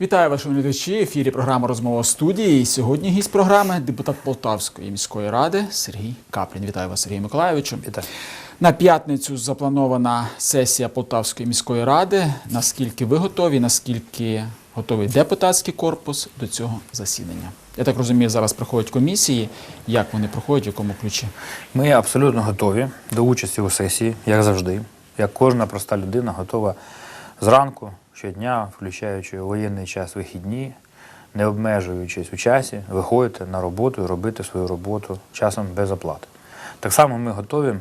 Вітаю вас, шановні глядачі. Ефірі програма Розмова студії. І сьогодні гість програми депутат Полтавської міської ради Сергій Каплін. Вітаю вас, Сергій Миколайовичу. Вітаю. На п'ятницю запланована сесія Полтавської міської ради. Наскільки ви готові? Наскільки готовий депутатський корпус до цього засідання? Я так розумію, зараз проходять комісії. Як вони проходять, в якому ключі? Ми абсолютно готові до участі у сесії, як завжди. Як кожна проста людина готова зранку, щодня, включаючи воєнний час вихідні, не обмежуючись у часі, виходити на роботу і робити свою роботу часом без оплати. Так само ми готові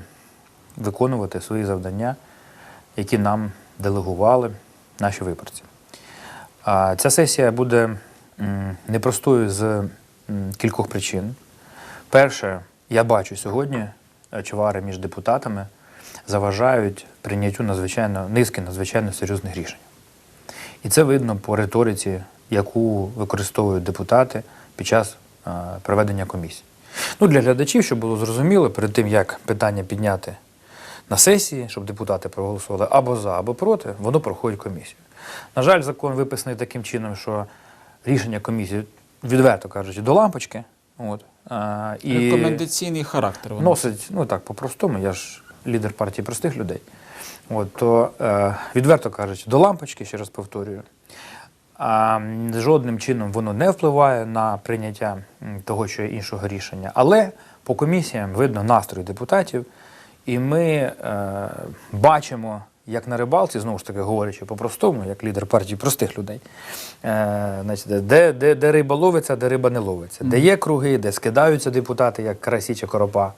виконувати свої завдання, які нам делегували наші виборці. Ця сесія буде непростою з кількох причин. Перше, я бачу сьогодні е, чвари між депутатами заважають прийняттю надзвичайно низки надзвичайно серйозних рішень. І це видно по риториці, яку використовують депутати під час е, проведення комісії. Ну, для глядачів, щоб було зрозуміло, перед тим як питання підняти на сесії, щоб депутати проголосували або за, або проти, воно проходить комісію. На жаль, закон виписаний таким чином, що рішення комісії, відверто кажучи, до лампочки. От, а, і Рекомендаційний характер. воно. носить, ну так, по-простому, я ж лідер партії простих людей. От, то, е, відверто кажучи, до лампочки, ще раз повторюю, а, жодним чином воно не впливає на прийняття того чи іншого рішення. Але по комісіям видно настрій депутатів, і ми е, бачимо, як на рибалці, знову ж таки говорячи по-простому, як лідер партії простих людей, е, значить, де, де, де риба ловиться, де риба не ловиться, де є круги, де скидаються депутати, як карасі чи коропа.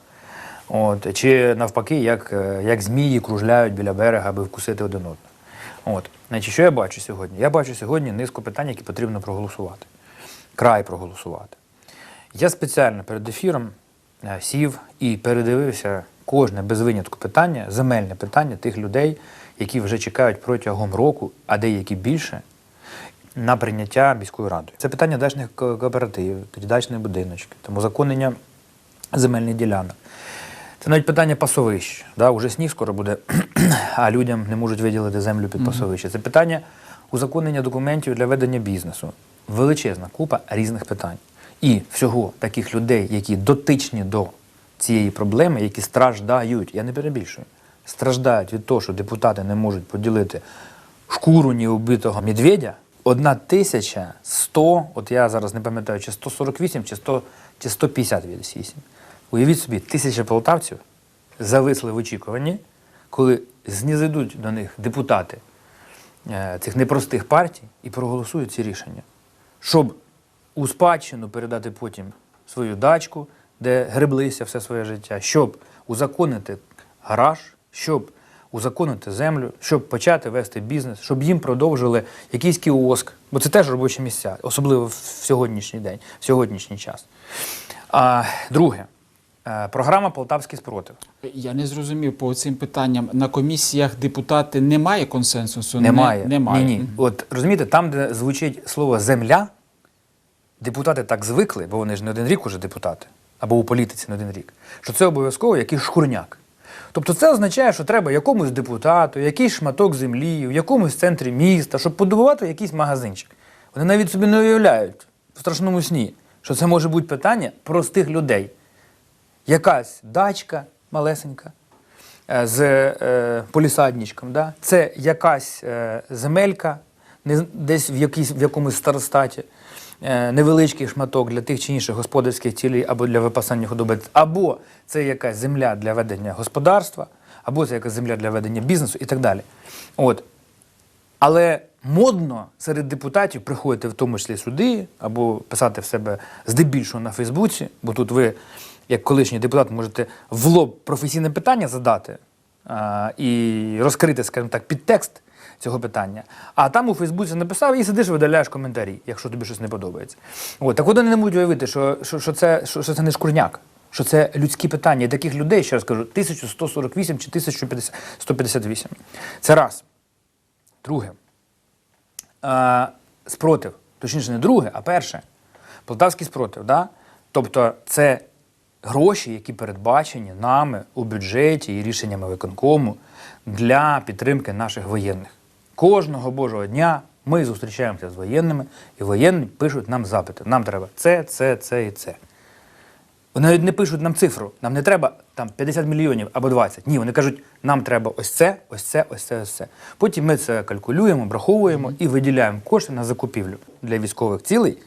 От, чи навпаки, як, е, як змії кружляють біля берега, аби вкусити один одного. От. Значить, що я бачу сьогодні? Я бачу сьогодні низку питань, які потрібно проголосувати. Край проголосувати. Я спеціально перед ефіром е, сів і передивився кожне без винятку питання, земельне питання тих людей, які вже чекають протягом року, а деякі більше, на прийняття міською радою. Це питання дачних кооперативів, тоді дачні будиночки, тому узаконення земельних ділянок. Це навіть питання пасовищ. Да? Уже сніг скоро буде, а людям не можуть виділити землю під пасовище. Це питання узаконення документів для ведення бізнесу. Величезна купа різних питань. І всього таких людей, які дотичні до цієї проблеми, які страждають, я не перебільшую, страждають від того, що депутати не можуть поділити шкуру ні убитого медведя, одна тисяча сто, от я зараз не пам'ятаю, чи 148, чи 100, чи 158. Уявіть собі, тисяча полтавців зависли в очікуванні, коли знізидуть до них депутати е, цих непростих партій і проголосують ці рішення, щоб у спадщину передати потім свою дачку, де греблися все своє життя, щоб узаконити гараж, щоб узаконити землю, щоб почати вести бізнес, щоб їм продовжили якийсь кіоск, бо це теж робочі місця, особливо в сьогоднішній день, в сьогоднішній час. А, друге, е, програма Полтавський спротив. Я не зрозумів по цим питанням. На комісіях депутати немає консенсусу? Не- Немає. немає. Ні, ні. От розумієте, там, де звучить слово земля, депутати так звикли, бо вони ж не один рік уже депутати, або у політиці не один рік, що це обов'язково якийсь шкурняк. Тобто це означає, що треба якомусь депутату, якийсь шматок землі, в якомусь центрі міста, щоб побудувати якийсь магазинчик. Вони навіть собі не уявляють в страшному сні, що це може бути питання простих людей. Якась дачка малесенька, е, з е, полісадничком. Да? Це якась е, земелька, десь в, якійсь, в якомусь старостаті, невеличкий шматок для тих чи інших господарських цілей або для випасання худоби, або це якась земля для ведення господарства, або це якась земля для ведення бізнесу і так далі. От. Але модно серед депутатів приходити в тому числі сюди, або писати в себе здебільшого на Фейсбуці, бо тут ви, як колишній депутат, можете в лоб професійне питання задати а, і розкрити, скажімо так, підтекст цього питання. А там у Фейсбуці написав і сидиш, видаляєш коментарі, якщо тобі щось не подобається. От, так от вони не можуть уявити, що, що, що, це, що, що це не шкурняк. Що це людські питання. І таких людей, ще раз кажу, 1148 чи 1158. Це раз. Друге. Е, спротив. Точніше, не друге, а перше. Полтавський спротив. Да? Тобто це гроші, які передбачені нами у бюджеті і рішеннями виконкому для підтримки наших воєнних. Кожного божого дня ми зустрічаємося з воєнними, і воєнні пишуть нам запити. Нам треба це, це, це і це. Вони навіть не пишуть нам цифру. Нам не треба там 50 мільйонів або 20. Ні, вони кажуть, нам треба ось це, ось це, ось це, ось це. Потім ми це калькулюємо, враховуємо і виділяємо кошти на закупівлю для військових цілей.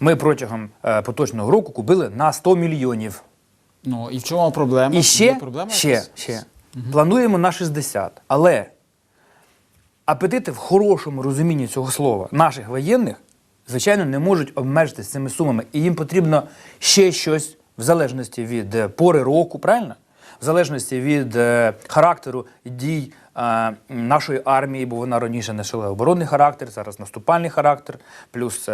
Ми протягом е, поточного року купили на 100 мільйонів. Ну і в чому проблема? І ще, проблема ще, якась? ще. плануємо на 60. Але апетити в хорошому розумінні цього слова наших воєнних, звичайно, не можуть обмежитися цими сумами. І їм потрібно ще щось в залежності від е, пори року, правильно? В залежності від е, характеру дій е, нашої армії, бо вона раніше носила оборонний характер, зараз наступальний характер, плюс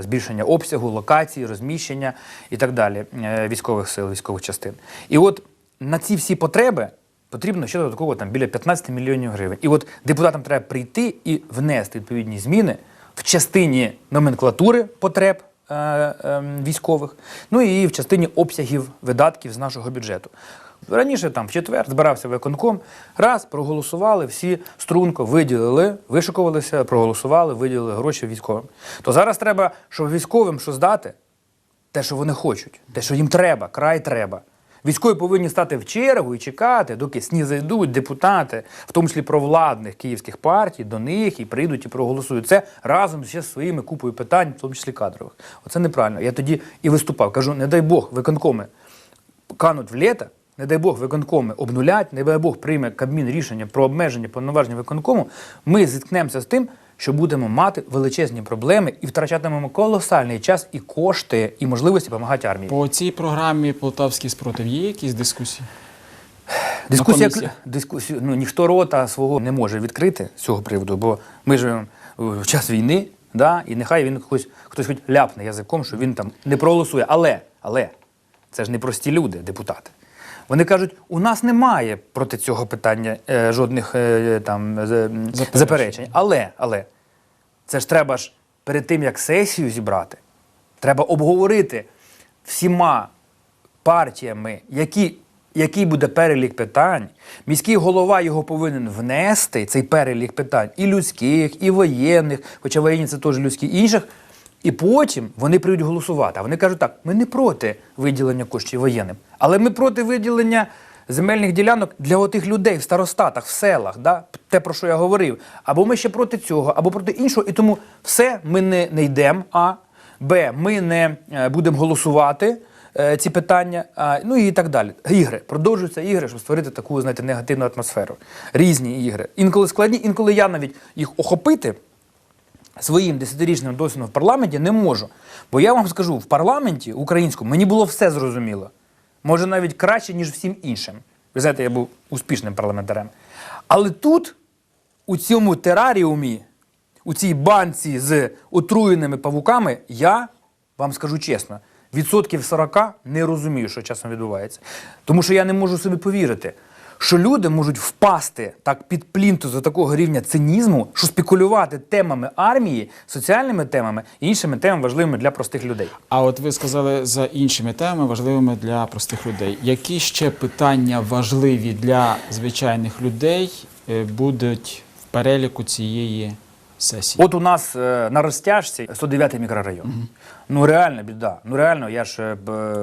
збільшення обсягу, локації, розміщення і так далі військових сил, військових частин. І от на ці всі потреби потрібно ще додатково там біля 15 мільйонів гривень. І от депутатам треба прийти і внести відповідні зміни в частині номенклатури потреб е, е, військових, ну і в частині обсягів видатків з нашого бюджету. Раніше там в четвер збирався виконком, раз проголосували, всі струнко виділили, вишикувалися, проголосували, виділили гроші військовим. То зараз треба, щоб військовим що здати, те, що вони хочуть, те, що їм треба, край треба. Військові повинні стати в чергу і чекати, доки сні зайдуть депутати, в тому числі провладних київських партій, до них і прийдуть і проголосують. Це разом ще з своїми купою питань, в тому числі кадрових. Оце неправильно. Я тоді і виступав. Кажу, не дай Бог, виконкоми кануть в літо, не дай Бог, виконкоми обнулять, не дай Бог прийме Кабмін рішення про обмеження повноважень виконкому, ми зіткнемося з тим, що будемо мати величезні проблеми і втрачатимемо колосальний час і кошти, і можливості допомагати армії. По цій програмі Полтавський спротив є якісь дискусії? Дискусія, дискусію, ну, ніхто рота свого не може відкрити з цього приводу, бо ми живемо в час війни, да, і нехай він хтось, хтось хоч ляпне язиком, що він там не проголосує. Але, але це ж не прості люди, депутати. Вони кажуть, у нас немає проти цього питання е, жодних е, там Заперечень. заперечень. Але, але це ж треба ж перед тим, як сесію зібрати, треба обговорити всіма партіями, які, який буде перелік питань. Міський голова його повинен внести, цей перелік питань, і людських, і воєнних, хоча воєнні це теж людські, і інших. І потім вони прийдуть голосувати. А вони кажуть так: ми не проти виділення коштів воєнним, але ми проти виділення земельних ділянок для отих людей в старостатах, в селах, да? те, про що я говорив. Або ми ще проти цього, або проти іншого. І тому все ми не, не йдемо. А Б. Ми не е, будемо голосувати е, ці питання. А, ну і так далі. Ігри. Продовжуються ігри, щоб створити таку, знаєте, негативну атмосферу. Різні ігри. Інколи складні, інколи я навіть їх охопити своїм десятирічним досвідом в парламенті не можу. Бо я вам скажу, в парламенті українському мені було все зрозуміло. Може, навіть краще, ніж всім іншим. Ви знаєте, я був успішним парламентарем. Але тут, у цьому тераріумі, у цій банці з отруєними павуками, я вам скажу чесно, відсотків 40 не розумію, що часом відбувається. Тому що я не можу собі повірити, що люди можуть впасти так під плінтус до такого рівня цинізму, що спекулювати темами армії, соціальними темами і іншими темами важливими для простих людей. А от ви сказали за іншими темами, важливими для простих людей. Які ще питання важливі для звичайних людей е, будуть в переліку цієї сесії? От у нас е, на розтяжці 109 мікрорайон. Ну реально біда. Ну реально, я ж е,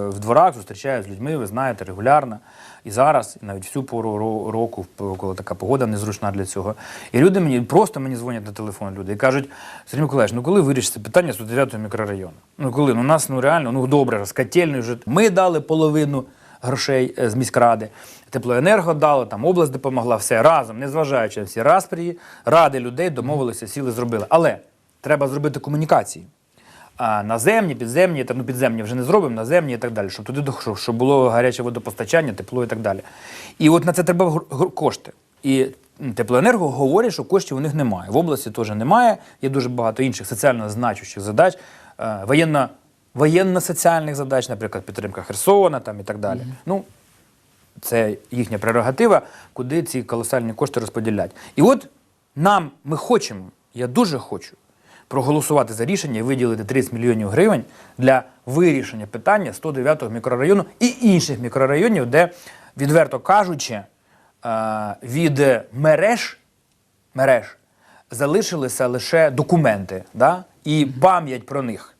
в дворах зустрічаюся з людьми, ви знаєте, регулярно. І зараз, і навіть всю пору ро- року, коли така погода незручна для цього. І люди мені просто мені дзвонять на телефон люди і кажуть: Сергій Миколаївич, ну коли вирішиться питання 109 мікрорайону? Ну коли? Ну у нас ну реально, ну добре, з котельною вже. Ми дали половину грошей е, з міськради. Теплоенерго дало, там область допомогла, все разом, незважаючи на всі распрії, ради людей домовилися, сіли, зробили. Але треба зробити комунікації. А наземні, підземні, ну підземні вже не зробимо, наземні і так далі, щоб туди щоб було гаряче водопостачання, тепло і так далі. І от на це треба кошти. І теплоенерго говорять, що коштів у них немає. В області теж немає. Є дуже багато інших соціально значущих задач, е, воєнно, воєнно-соціальних задач, наприклад, підтримка Херсона там, і так далі. Ну, це їхня прерогатива, куди ці колосальні кошти розподілять. І от нам ми хочемо, я дуже хочу. Проголосувати за рішення і виділити 30 мільйонів гривень для вирішення питання 109-го мікрорайону і інших мікрорайонів, де, відверто кажучи, е, від мереж, мереж залишилися лише документи да? і пам'ять про них.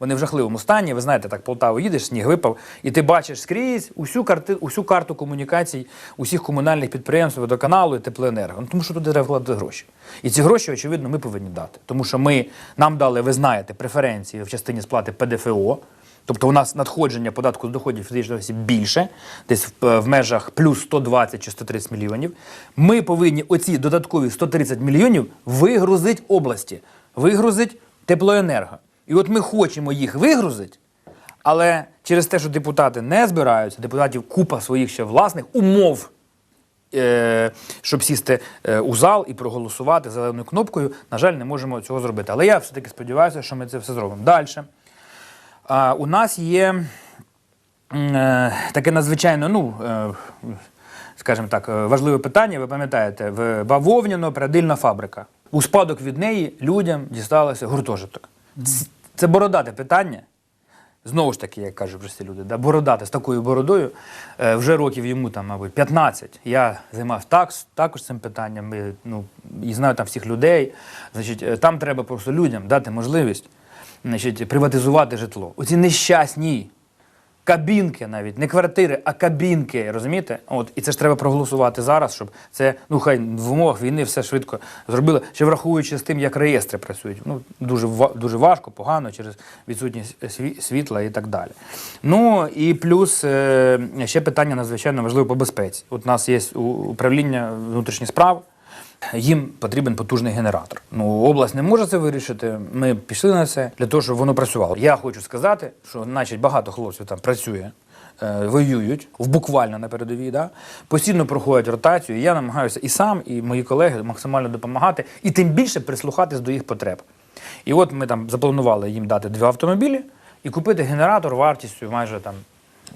Вони в жахливому стані. Ви знаєте, так Полтаву їдеш, сніг випав, і ти бачиш скрізь усю, карти, усю карту комунікацій усіх комунальних підприємств, водоканалу і теплоенерго. Ну, тому що туди треба вкладати гроші. І ці гроші, очевидно, ми повинні дати. Тому що ми нам дали, ви знаєте, преференції в частині сплати ПДФО. Тобто у нас надходження податку з доходів фізичних осіб більше, десь в, в межах плюс 120 чи 130 мільйонів. Ми повинні оці додаткові 130 мільйонів вигрузити області, вигрузити теплоенерго. І от ми хочемо їх вигрузити, але через те, що депутати не збираються, депутатів купа своїх ще власних умов, е, щоб сісти е, у зал і проголосувати зеленою кнопкою, на жаль, не можемо цього зробити. Але я все-таки сподіваюся, що ми це все зробимо. Далі. А, у нас є е, таке надзвичайно, ну, е, скажімо так, е, важливе питання. Ви пам'ятаєте, в бавовняно передильна фабрика. У спадок від неї людям дісталося гуртожиток. Це бородате питання. Знову ж таки, як кажуть прості люди, да, бородати з такою бородою, е, вже років йому там, мабуть, 15. Я займався так, також цим питанням, і, ну, і знаю там всіх людей. Значить, е, там треба просто людям дати можливість значить, приватизувати житло. Оці нещасні кабінки навіть, не квартири, а кабінки, розумієте? От, і це ж треба проголосувати зараз, щоб це, ну хай в умовах війни все швидко зробили, ще враховуючи з тим, як реєстри працюють. Ну, дуже, дуже важко, погано через відсутність світла і так далі. Ну і плюс е, ще питання надзвичайно важливе по безпеці. От у нас є управління внутрішніх справ. Їм потрібен потужний генератор. Ну, область не може це вирішити. Ми пішли на це для того, щоб воно працювало. Я хочу сказати, що значить багато хлопців там працює, е, воюють в буквально на передовій, да? постійно проходять ротацію. Я намагаюся і сам, і мої колеги максимально допомагати, і тим більше прислухатись до їх потреб. І от ми там запланували їм дати два автомобілі і купити генератор вартістю майже там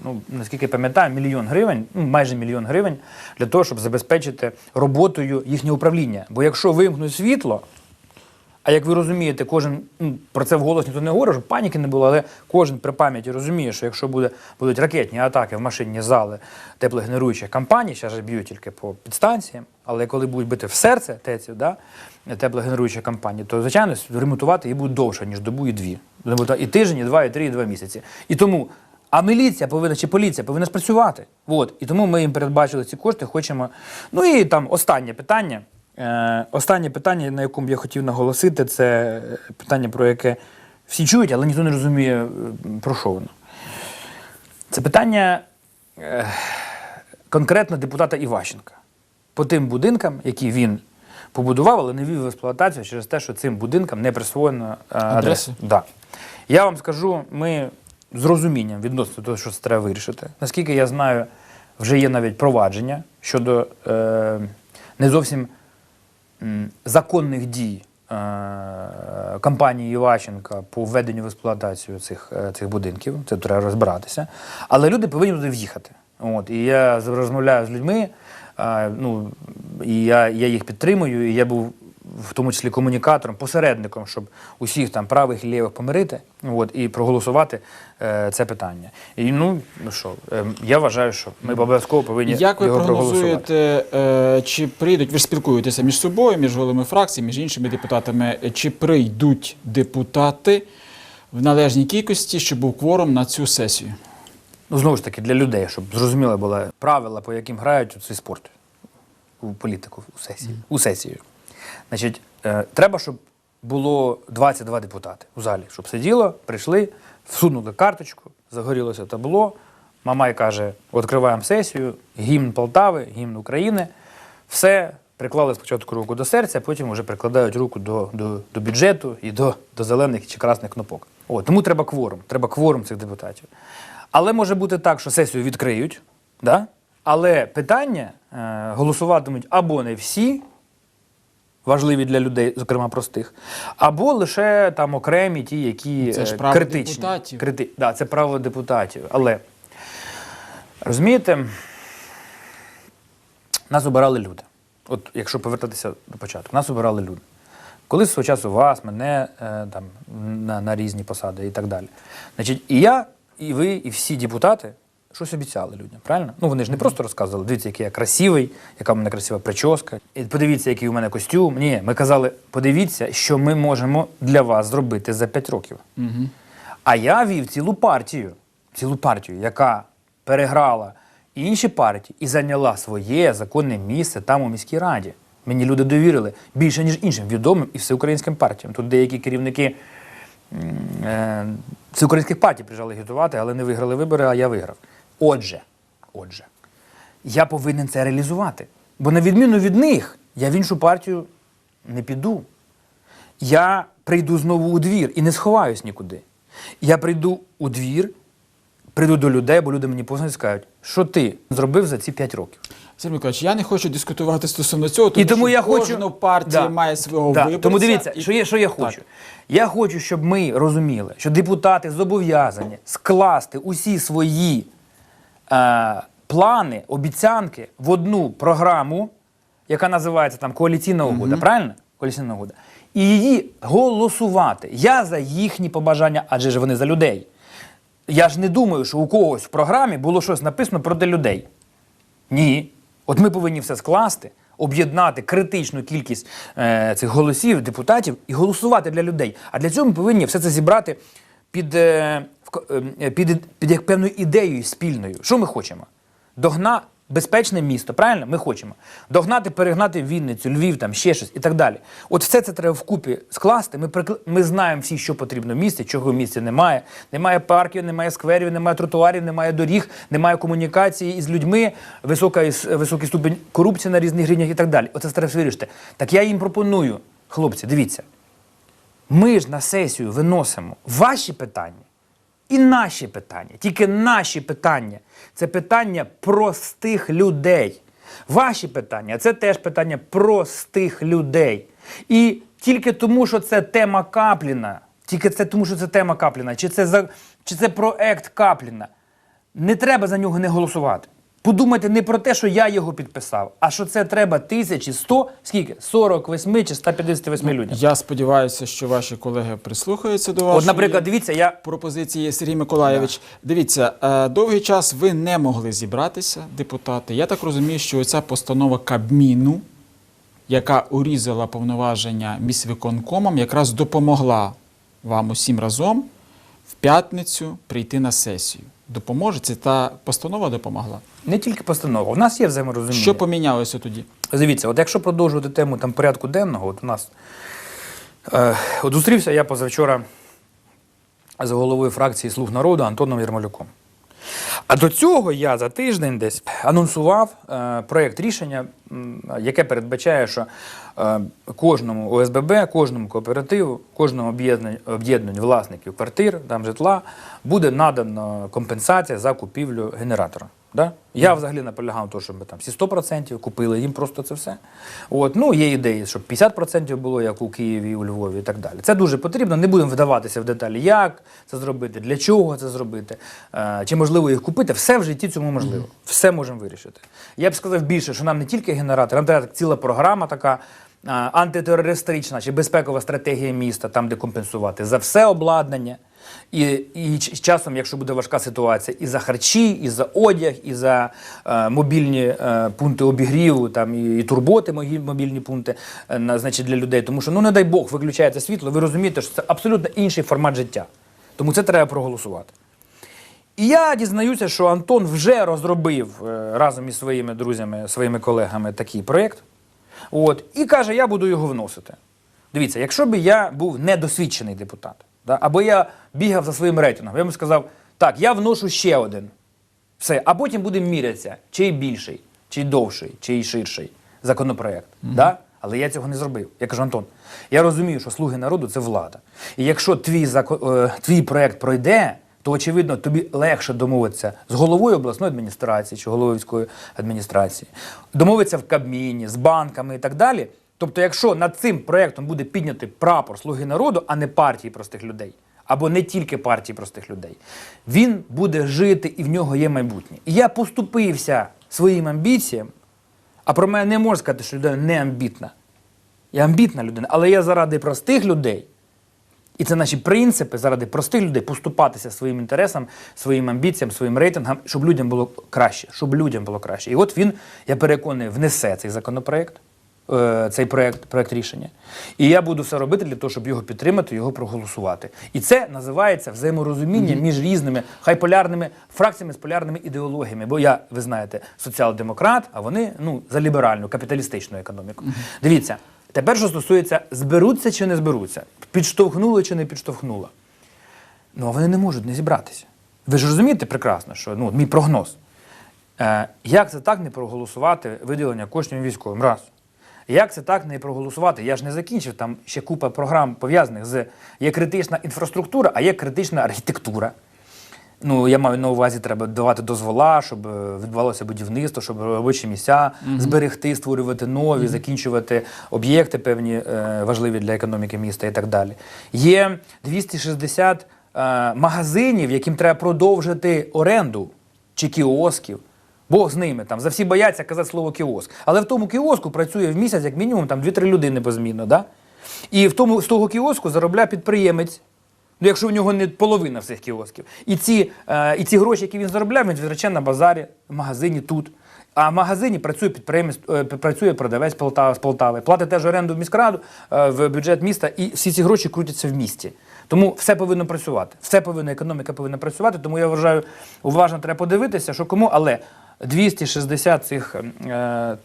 ну наскільки пам'ятаю, мільйон гривень, ну майже мільйон гривень для того, щоб забезпечити роботою їхнє управління. Бо якщо вимкнуть світло, а як ви розумієте, кожен ну, про це вголос ніхто не говорить, щоб паніки не було, але кожен при пам'яті розуміє, що якщо буде, будуть ракетні атаки в машинні зали теплогенеруючих компаній, зараз б'ють тільки по підстанціям, але коли будуть бити в серце теців, да, теплогенеруючих компаній, то звичайно ремонтувати її буде довше, ніж добу і дві. І тиждень, і два, і три, і два місяці. І тому. А міліція повинна чи поліція повинна спрацювати. От. І тому ми їм передбачили ці кошти, хочемо. Ну і там останнє питання. Е, останнє питання, на якому я хотів наголосити, це е, питання, про яке всі чують, але ніхто не розуміє, е, про що воно. Це питання е, конкретно депутата Іващенка по тим будинкам, які він побудував, але не ввів в експлуатацію через те, що цим будинкам не присвоєно е, Адреси? адреси. Да. Я вам скажу, ми з розумінням відносно того, що це треба вирішити. Наскільки я знаю, вже є навіть провадження щодо е, не зовсім законних дій е, компанії Іващенка по введенню в експлуатацію цих, е, цих будинків. Це треба розбиратися. Але люди повинні туди в'їхати. От, і я розмовляю з людьми, е, ну, і я, я їх підтримую, і я був в тому числі комунікатором, посередником, щоб усіх там правих і лівих помирити от, і проголосувати е, це питання. І ну, ну що, е, я вважаю, що ми обов'язково повинні Як ви його проголосувати. прогнозуєте, е, чи прийдуть, ви ж спілкуєтеся між собою, між головами фракцій, між іншими депутатами, е, чи прийдуть депутати в належній кількості, щоб був кворум на цю сесію? Ну, знову ж таки, для людей, щоб зрозуміло було правила, по яким грають у цей спорт, у політику, у сесію. У сесію. Значить, е, треба, щоб було 22 депутати у залі, щоб сиділо, прийшли, всунули карточку, загорілося табло. Мамай каже: відкриваємо сесію, гімн Полтави, гімн України. Все, приклали спочатку руку до серця, потім вже прикладають руку до, до, до бюджету і до, до зелених чи красних кнопок. О, тому треба кворум, треба кворум цих депутатів. Але може бути так, що сесію відкриють, да? але питання е, голосуватимуть або не всі, важливі для людей, зокрема простих, або лише там окремі ті, які Це ж е, право критичні. депутатів. Крити... Да, це право депутатів. Але розумієте, нас обирали люди. От якщо повертатися до початку, нас обирали люди. Коли свого часу вас, мене е, там, на, на різні посади і так далі. Значить, і я, і ви, і всі депутати щось обіцяли людям, правильно? Ну вони ж не просто розказували, дивіться, який я красивий, яка в мене красива прическа, і подивіться, який у мене костюм. Ні, ми казали, подивіться, що ми можемо для вас зробити за 5 років. Угу. А я вів цілу партію, цілу партію, яка переграла інші партії і зайняла своє законне місце там у міській раді. Мені люди довірили більше, ніж іншим відомим і всеукраїнським партіям. Тут деякі керівники е, всеукраїнських партій приїжджали агітувати, але не виграли вибори, а я виграв. Отже, отже, я повинен це реалізувати. Бо на відміну від них, я в іншу партію не піду. Я прийду знову у двір і не сховаюсь нікуди. Я прийду у двір, прийду до людей, бо люди мені познають і скажуть, що ти зробив за ці 5 років. Сергій Миколаївич, я не хочу дискутувати стосовно цього, тому, і тому що я хочу кожна партія Да. має свого Да. виборця. Тому дивіться, і- що я, що я Так. хочу. Я хочу, щоб ми розуміли, що депутати зобов'язані скласти усі свої е, плани, обіцянки в одну програму, яка називається там коаліційна угода, правильно? Коаліційна угода. І її голосувати. Я за їхні побажання, адже ж вони за людей. Я ж не думаю, що у когось в програмі було щось написано проти людей. Ні. От ми повинні все скласти, об'єднати критичну кількість е, цих голосів, депутатів і голосувати для людей. А для цього ми повинні все це зібрати під, е, е, під, під як певною ідеєю спільною. Що ми хочемо? Догна безпечне місто, правильно? Ми хочемо. Догнати, перегнати Вінницю, Львів, там ще щось і так далі. От все це треба вкупі скласти. Ми, прикл- ми знаємо всі, що потрібно в місті, чого в місті немає. Немає парків, немає скверів, немає тротуарів, немає доріг, немає комунікації із людьми, висока, високий ступень корупції на різних рівнях і так далі. Оце треба вирішити. Так я їм пропоную, хлопці, дивіться. Ми ж на сесію виносимо ваші питання і наші питання. Тільки наші питання це питання простих людей. Ваші питання це теж питання простих людей. І тільки тому, що це тема Капліна, тільки це тому, що це тема Капліна, чи це, чи це проект Капліна, не треба за нього не голосувати. Подумайте не про те, що я його підписав, а що це треба тисячі, сто, скільки? 48 чи 158 людям. Я сподіваюся, що ваші колеги прислухаються до вашої От, наприклад, дивіться, я пропозиції Сергій Миколайович. Дивіться, е, довгий час ви не могли зібратися, депутати. Я так розумію, що оця постанова Кабміну, яка урізала повноваження міськвиконкомам, якраз допомогла вам усім разом в п'ятницю прийти на сесію. Допоможе? Це та постанова допомогла. не тільки постанова, у нас є взаєморозуміння. Що помінялося тоді? Дивіться, от якщо продовжувати тему там порядку денного, от у нас е, от зустрівся я позавчора з головою фракції Слуг народу Антоном Єрмолюком. А до цього я за тиждень десь анонсував е, проєкт рішення, яке передбачає, що е, кожному ОСББ, кожному кооперативу, кожному об'єднанню власників квартир, там житла буде надана компенсація за купівлю генератора. Да? Я взагалі наполягав на тому, щоб ми там всі 100% купили їм просто це все. От, ну, є ідеї, щоб 50% було, як у Києві, у Львові і так далі. Це дуже потрібно. Не будемо вдаватися в деталі, як це зробити, для чого це зробити, е, чи можливо їх купити. Все в житті цьому можливо. Все можемо вирішити. Я б сказав більше, що нам не тільки генератор, нам треба ціла програма така. е, Антитерористична чи безпекова стратегія міста, там де компенсувати за все обладнання, і, і часом, якщо буде важка ситуація, і за харчі, і за одяг, і за е, мобільні е, пункти обігріву, там і, і турботи, мобільні пункти е, на, значить, для людей. Тому що, ну не дай Бог, виключається світло, ви розумієте, що це абсолютно інший формат життя. Тому це треба проголосувати. І я дізнаюся, що Антон вже розробив е, разом із своїми друзями, своїми колегами такий проєкт. І каже, я буду його вносити. Дивіться, якщо б я був недосвідчений депутат, да, або я бігав за своїм рейтингом, я б сказав, так, я вношу ще один. Все, а потім будемо мірятися, чий більший, чий довший, чий ширший законопроект. Да? Але я цього не зробив. Я кажу, Антон, я розумію, що слуги народу це влада. І якщо твій, зако- е, твій проект пройде, то очевидно тобі легше домовитися з головою обласної адміністрації чи головою військової адміністрації, домовитися в Кабміні, з банками і так далі. Тобто, якщо над цим проектом буде піднятий прапор слуги народу, а не партії простих людей, або не тільки партії простих людей, він буде жити і в нього є майбутнє. І я поступився своїм амбіціям, а про мене не можна сказати, що людина не амбітна. Я амбітна людина, але я заради простих людей. І це наші принципи заради простих людей поступатися своїм інтересам, своїм амбіціям, своїм рейтингам, щоб людям було краще, щоб людям було краще. І от він, я переконаний, внесе цей законопроект, цей проект, проект рішення. І я буду все робити для того, щоб його підтримати, його проголосувати. І це називається взаєморозуміння між різними хай полярними фракціями з полярними ідеологіями. Бо я, ви знаєте, соціал-демократ, а вони ну, за ліберальну, капіталістичну економіку. Дивіться, тепер що стосується зберуться чи не зберуться, підштовхнуло чи не підштовхнуло. Ну, а вони не можуть не зібратися. Ви ж розумієте прекрасно, що ну, мій прогноз. Е, як це так не проголосувати виділення коштів військовим? Раз. Як це так не проголосувати? Я ж не закінчив, там ще купа програм пов'язаних з є критична інфраструктура, а є критична архітектура. Ну, я маю на увазі, треба давати дозвола, щоб е, відбувалося будівництво, щоб робочі місця зберегти, створювати нові, закінчувати об'єкти певні е, важливі для економіки міста і так далі. Є 260 е, магазинів, яким треба продовжити оренду чи кіосків. Бог з ними там за всі бояться казати слово кіоск. Але в тому кіоску працює в місяць як мінімум там 2-3 людини позмінно. Да? І в тому, з того кіоску заробляє підприємець. Ну, якщо в нього не половина всіх кіосків. І ці, е, і ці гроші, які він заробляє, він витрачає на базарі, в магазині тут. А в магазині працює підприємець, е, працює продавець Полтава, з Полтави, платить теж оренду в міськраду, е, в бюджет міста, і всі ці гроші крутяться в місті. Тому все повинно працювати. Все повинно, економіка повинна працювати. Тому я вважаю, уважно треба подивитися, що кому, але 260 цих е,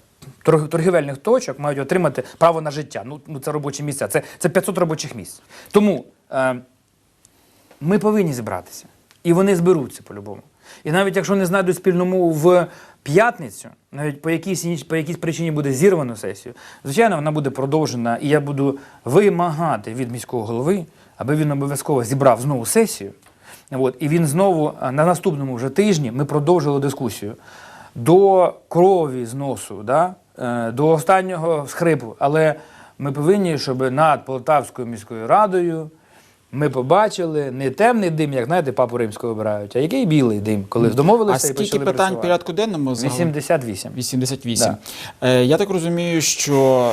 торгівельних точок мають отримати право на життя. Ну, ну це робочі місця, це, це 500 робочих місць. Тому. Е, ми повинні зібратися. І вони зберуться по-любому. І навіть якщо не знайдуть спільну мову в п'ятницю, навіть по якійсь, по якійсь причині буде зірвано сесію, звичайно, вона буде продовжена, і я буду вимагати від міського голови, аби він обов'язково зібрав знову сесію. От, і він знову на наступному вже тижні ми продовжили дискусію до крові з носу, да? е, до останнього схрипу. Але ми повинні, щоб над Полтавською міською радою ми побачили не темний дим, як знаєте, папу римського обирають, а який білий дим, коли А домовилися і скільки питань в порядку денному загалом? 88. 88. Е, я так розумію, що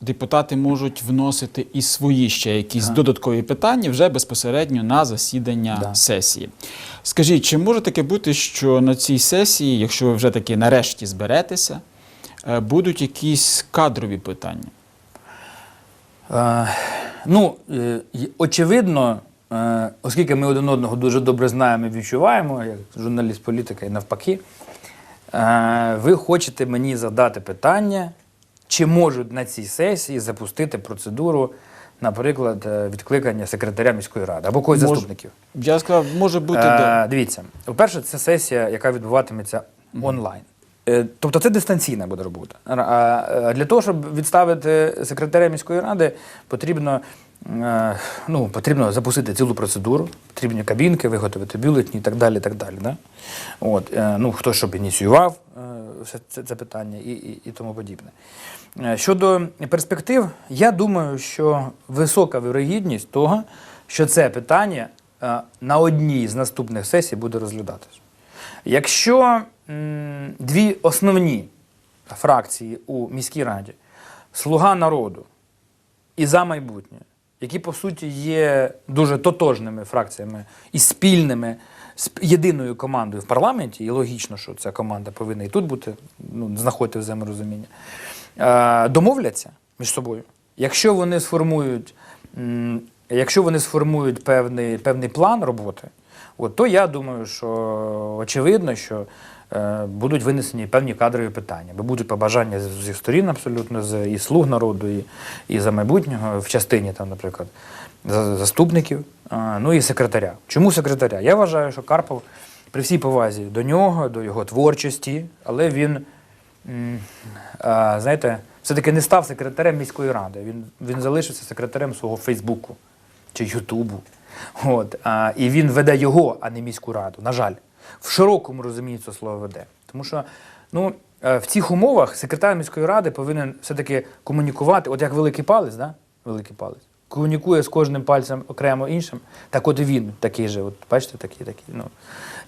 депутати можуть вносити і свої ще якісь додаткові питання вже безпосередньо на засідання Да. сесії. Скажіть, чи може таке бути, що на цій сесії, якщо ви вже таки нарешті зберетеся, е, будуть якісь кадрові питання? Е, ну, е, очевидно, е, оскільки ми один одного дуже добре знаємо і відчуваємо, як журналіст політика і навпаки, е, ви хочете мені задати питання, чи можуть на цій сесії запустити процедуру, наприклад, е, відкликання секретаря міської ради або когось Мож- заступників. Я сказав, може бути Е. Дивіться, по-перше, це сесія, яка відбуватиметься онлайн. Е, Тобто це дистанційна буде робота. А а для того, щоб відставити секретаря міської ради, потрібно, е, ну, потрібно запустити цілу процедуру, потрібні кабінки, виготовити бюлетні і так далі. Так далі да? От, е, ну, хто щоб ініціював е, все це, це питання і, і, і тому подібне. Е, Щодо перспектив, я думаю, що висока вирогідність того, що це питання е, на одній з наступних сесій буде розглядатися. Якщо дві основні фракції у міській раді Слуга народу і за майбутнє, які по суті є дуже тотожними фракціями і спільними з єдиною командою в парламенті, і логічно, що ця команда повинна і тут бути, ну, знаходити взаєморозуміння, домовляться між собою. Якщо вони сформують, якщо вони сформують певний, певний план роботи, от, то я думаю, що очевидно, що е, будуть винесені певні кадрові питання, бо будуть побажання з усіх сторін абсолютно, з і слуг народу, і, і за майбутнього в частині, там, наприклад, за- заступників, ну і секретаря. Чому секретаря? Я вважаю, що Карпов при всій повазі до нього, до його творчості, але він, знаєте, все-таки не став секретарем міської ради. Він, він залишився секретарем свого Фейсбуку чи Ютубу. От, а, і він веде його, а не міську раду. На жаль, в широкому розумінні це слово веде. Тому що ну, е, в цих умовах секретар міської ради повинен все-таки комунікувати, от як великий палець, да? великий палець. Комунікує з кожним пальцем окремо іншим. Так от і він такий же, от бачите, такий, такий, ну,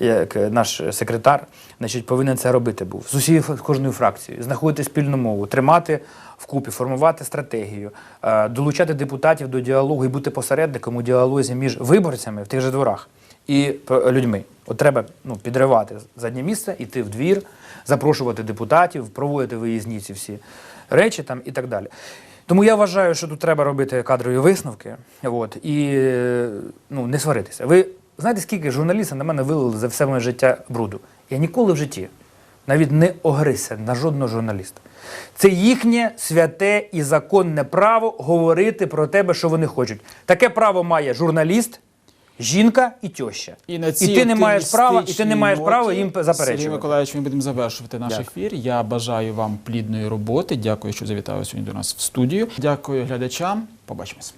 як е, наш секретар, значить, повинен це робити був. З усією з кожною фракцією, знаходити спільну мову, тримати вкупі, формувати стратегію, е, долучати депутатів до діалогу і бути посередником у діалозі між виборцями в тих же дворах і е, людьми. От треба ну, підривати заднє місце, йти в двір, запрошувати депутатів, проводити виїзні ці всі речі там і так далі. Тому я вважаю, що тут треба робити кадрові висновки от, і ну, не сваритися. Ви знаєте, скільки журналістів на мене вилили за все моє життя бруду? Я ніколи в житті навіть не огрися на жодного журналіста. Це їхнє святе і законне право говорити про тебе, що вони хочуть. Таке право має журналіст, жінка і тьоща. І, на і ти не маєш права, і ти не маєш права їм заперечувати. Сергій. Миколаївич, ми будемо завершувати наш Дякую. ефір. Я бажаю вам плідної роботи. Дякую, що завітали сьогодні до нас в студію. Дякую глядачам. Побачимось.